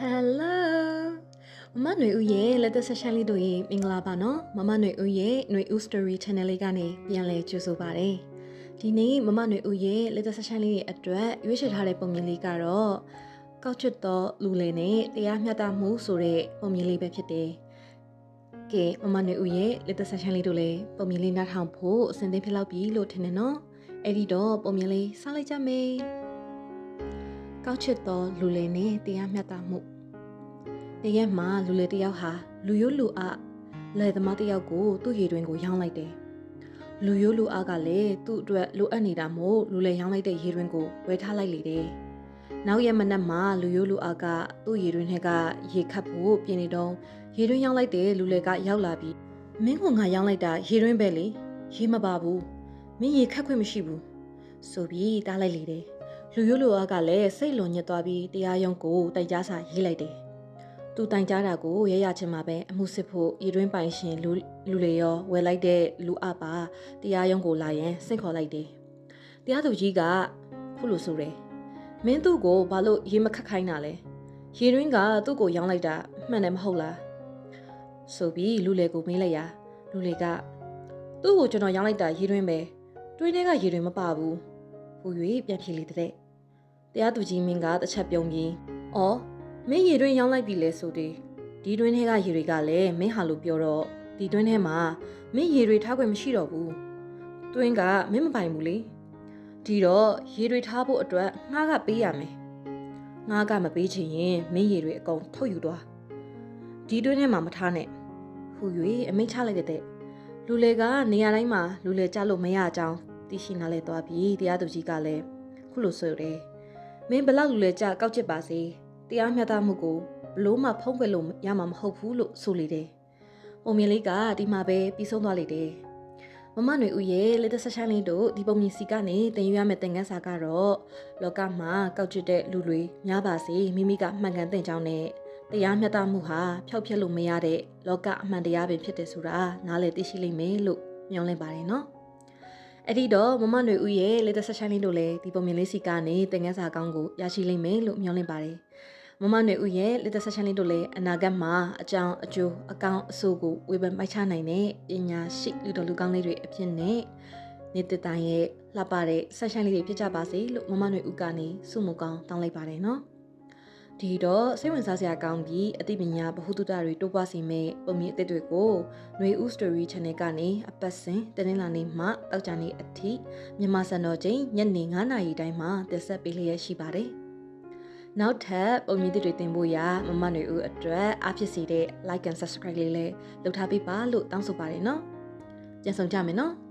Hello မမຫນွေဦးရဲ့လက်သက်ဆက်ရှမ်းလေးတို့ရေမင်္ဂလာပါနော်မမຫນွေဦးရဲ့ຫນွေဦး story channel လေးကနေပြန်လည်ကြိုဆိုပါရစေဒီနေ့မမຫນွေဦးရဲ့လက်သက်ဆက်ရှမ်းလေးရဲ့အတွက်ရွေးချယ်ထားတဲ့ပုံမြင်လေးကတော့ကောက်ချွတ်သောလူလည်နဲ့တရားမျှတမှုဆိုတဲ့ပုံမြင်လေးပဲဖြစ်တယ်ကဲမမຫນွေဦးရဲ့လက်သက်ဆက်ရှမ်းလေးတို့လည်းပုံမြင်လေးနားထောင်ဖို့အဆင်သင့်ဖြစ်လောက်ပြီလို့ထင်တယ်နော်အဲ့ဒီတော့ပုံမြင်လေးစလိုက်ကြမယ် ကောက်ချွတ်သောလူလည်နဲ့တရားမျှတမှုတရက်မှာလူလေတယောက်ဟာလူရိုးလူအလယ်သမားတယောက်ကိုသူ့ရေတွင်ကိုရောင်းလိုက်တယ်။လူရိုးလူအကလည်းသူ့အတွက်လိုအပ်နေတာမို့လူလေရောင်းလိုက်တဲ့ရေတွင်ကိုဝယ်ထားလိုက်လေတယ်။နောက်ရက်မနက်မှာလူရိုးလူအကသူ့ရေတွင်ထဲကရေခတ်ဖို့ပြင်နေတော့ရေတွင်ရောင်းလိုက်တဲ့လူလေကရောက်လာပြီးမင်းကငါရောင်းလိုက်တာရေတွင်ပဲလေရေမပါဘူးမင်းရေခတ်ခွင့်မရှိဘူးဆိုပြီးတားလိုက်လေတယ်။ လူရိုးလူအကလည်းစိတ်လွန်ညစ်သွားပြီးတရားရုံးကိုတိုက်ကြားစာရေးလိုက်တယ်။သူတိုင်ကြားတာကိုရရချင်းမှာပဲအမှုစစ်ဖို့ရည်တွင်းပိုင်ရှင်လူလူလေရောဝယ်လိုက်တဲ့လူအပါတရားရုံးကိုလာရင်စိတ်ခေါ်လိုက်တယ်။တရားသူကြီးကခုလိုဆိုတယ်။မင်းသူ့ကိုဘာလို့ရေမခတ်ခိုင်းတာလဲ။ရေတွင်းကသူ့ကိုရောင်းလိုက်တာမှန်တယ်မဟုတ်လား။ဆိုပြီးလူလေကိုမေးလိုက်ရာလူလေကသူ့ကိုကျွန်တော်ရောင်းလိုက်တာရေတွင်းပဲ။တွင်းထဲကရေတွင်းမပါဘူး။ ဟူ၍ပြန်ဖြေလေတဲ့။တရားသူကြီးမင်းကတစ်ချက်ပြုံးပြီးအော်မင်းရေတွင်းရောင်းလိုက်ပြီလဲဆိုသေးဒီတွင်းထဲကရေတွေကလည်းမင်းဟာလို့ပြောတော့ဒီတွင်းထဲမှာမင်းရေတွေထားခွင့်မရှိတော့ဘူးတွင်းကမင်းမပိုင်ဘူးလေဒီတော့ရေတွေထားဖို့အတွက်ငှားကပေးရမယ်ငှားကမပေးချင်ရင်မင်းရေတွေအကုန်ထုတ်ယူသွားဒီတွင်းထဲမှာမထားနဲ့ဟူ၍အမိန့်ချလိုက်တဲ့လူလေကနေရာတိုင်းမှာလူလေကြလို့မရအောင် သိရှိနားလဲသွားပြီးတရားသူကြီးကလည်းခုလိုဆိုတယ်မင်းဘလောက်လူလေကြကောက်ချစ်ပါစေတရားမျှတမှုကိုဘလို့မှဖုံးကွယ်လို့ရမှာမဟုတ်ဘူးလို့ဆိုလေတယ်။ပုံမြင်လေးကဒီမှာပဲပြီးဆုံးသွားလေတယ်။မမຫນွေဦးရဲ့လက်သက်ဆက်ဆိုင်လေးတို့ဒီပုံမြင်စီကနေတင်ယူရမယ့်သင်ခန်းစာကတော့လောကမှာကောက်ချစ်တဲ့လူတွေများပါစေမိမိကမှန်ကန်တဲ့ကြောင်းနဲ့တရားမျှတမှုဟာဖျောက်ဖျက်လို့မရတဲ့လောကအမှန်တရားပဲဖြစ်တယ်ဆိုတာနားလည်သိရှိလိမ့်မယ်လို့မျှော်လင့်ပါတယ်နော်။ အဲ့ဒီတော့မမຫນွေဦးရဲ့လက်သက်ဆက်ဆိုင်လေးတို့လည်းဒီပုံမြင်လေးစီကနေသင်ခန်းစာကောင်းကိုရရှိလိမ့်မယ်လို့မျှော်လင့်ပါတယ်။မမနွေဦးရဲ့လက်သက်ဆက်ချန်လေးတို့လည်းအနာဂတ်မှာအကြောင်းအကျိုးအကောင့်အဆိုးကိုဝေဖန်ပိုက်ချနိုင်တဲ့ပညာရှိလူတော်လူကောင်းလေးတွေအဖြစ်နဲ့နေတဲ့တိုင်ရဲ့လှပတဲ့ဆက်ချန်လေးတွေဖြစ်ကြပါစေလို့မမနွေဦးကနေဆုမကောင်းတောင်းလိုက်ပါတယ်နော် ဒီတော့စိတ်ဝင်စားစရာကောင်းပြီးအသိပညာဗဟုသုတတွေတိုးပွားစေမယ့်ပုံမြင့်အသစ်တွေကိုຫນွေဦး story channel ကနေအပတ်စဉ်တနင်္လာနေ့မှတောက်ကြနေ့အထိမြန်မာစံတော်ချိန်ညနေ9:00နာရီတိုင်းမှာတက်ဆက်ပေးလျက်ရှိပါတယ်နောက်ထပ်ပုံမြင့်တွေတင်ဖို့ရမမຫນွေဦးအတွက်အားဖြစ်စေတဲ့ like and subscribe လေးလည်းလုပ်ထားပေးပါလို့တောင်းဆိုပါတယ်နော်။ပြန်ဆောင်ကြမယ်နော်။